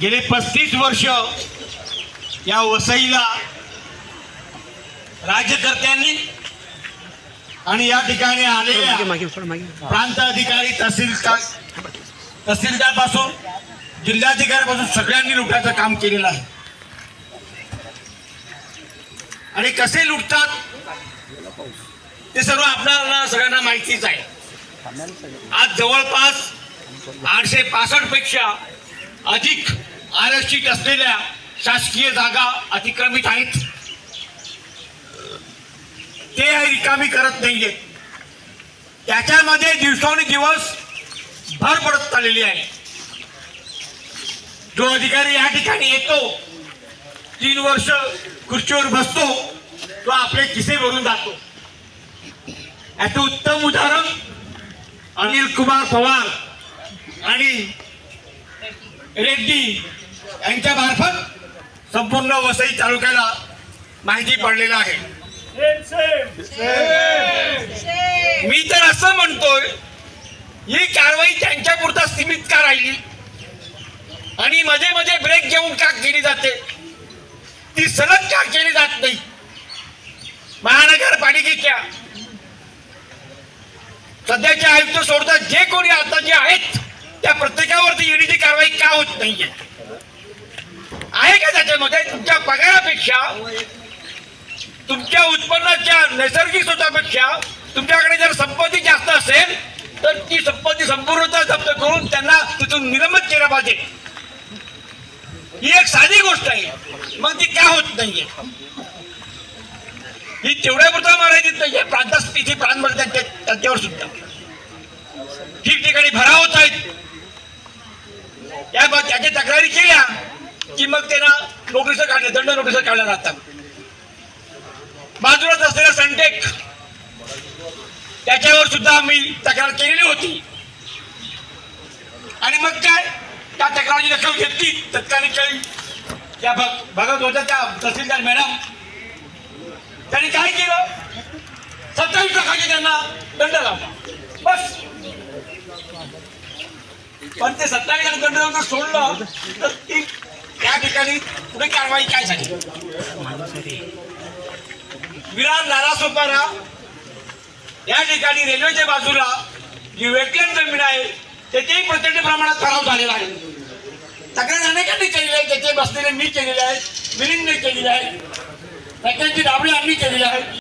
गेले पस्तीस वर्ष या वसईला राज्यकर्त्यांनी आणि या ठिकाणी आलेल्या प्रांत अधिकारी तहसीलदार तहसीलदारपासून जिल्हाधिकारी सगळ्यांनी लुटायचं काम केलेलं आहे. आणि कसे लुटतात ते सर्व आपल्याला सगळ्यांना माहितीच आहे. आज जवळपास आठशे पासष्टपेक्षा अधिक आरक्षित असलेल्या शासकीय जागा अतिक्रमित आहेत. ते रिकामी करत नाहीये. त्याच्यामध्ये दिवसानुदिवस भर पडत चाललेली आहे. जो अधिकारी या ठिकाणी येतो तीन वर्ष खुर्चीवर बसतो तो आपले किसे भरून जातो. याचं उत्तम उदाहरण अनिल कुमार पवार. आणि रेड्डी यांच्या मार्फत संपूर्ण वसई तालुक्याला माहिती पडलेलं आहे. मी तर असं म्हणतोय ही कारवाई त्यांच्या पुरता सीमित का राहिली? आणि मध्ये मध्ये ब्रेक घेऊन का केली जाते? ती सलग का केली जात नाही? महानगरपालिकेच्या सध्याचे आयुक्त सोडतात जे कोणी आता जे आहेत त्या प्रत्येकावरती ईडीची कारवाई का होत नाहीये? आहे का त्याच्यामध्ये? तुमच्या पगारापेक्षा तुमच्या उत्पन्नाच्या नैसर्गिक स्वतःपेक्षा तुमच्याकडे जर संपत्ती जास्त असेल तर ती संपत्ती संपूर्णतः जप्त करून त्यांना तिथून निलंबित केलं पाहिजे. ही एक साधी गोष्ट आहे. मग ती का होत नाहीये? ही तेवढ्या पुरता मर्यादित नाहीये. प्रांतात तिथे प्रांत त्यांच्या त्यांच्यावर सुद्धा. ठिकठिकाणी भराव होत आहेत. या मग त्याच्या तक्रारी केल्या की मग त्यांना नोटीस काढल्या दंड नोटीस काढल्या जातात. बाजूलाच असलेला सनटेक त्याच्यावर सुद्धा आम्ही तक्रार केलेली होती. आणि मग काय? त्या तक्रारची दखल घेतली. तत्कालीन काळी त्या भग- भगत होत्या त्या तहसीलदार मॅडम. त्यांनी काय केलं? सत्तावीस लाखाचे त्यांना दंड लावला. बस. पण ते सत्तावीस लाख दंड जर सोडलं तर ती त्या ठिकाणी पुढे कारवाई काय झाली? विरार नारासोपारा या ठिकाणी रेल्वेच्या बाजूला जी वेटलँड जमीन आहे त्याचेही प्रचंड प्रमाणात खराब झालेला आहे. तक्रार अनेकांनी केलेली आहे त्याचे बसलेले मी केलेले आहे मिलिंदने केलेले आहे त्याची दाबळी आम्ही केलेली आहे.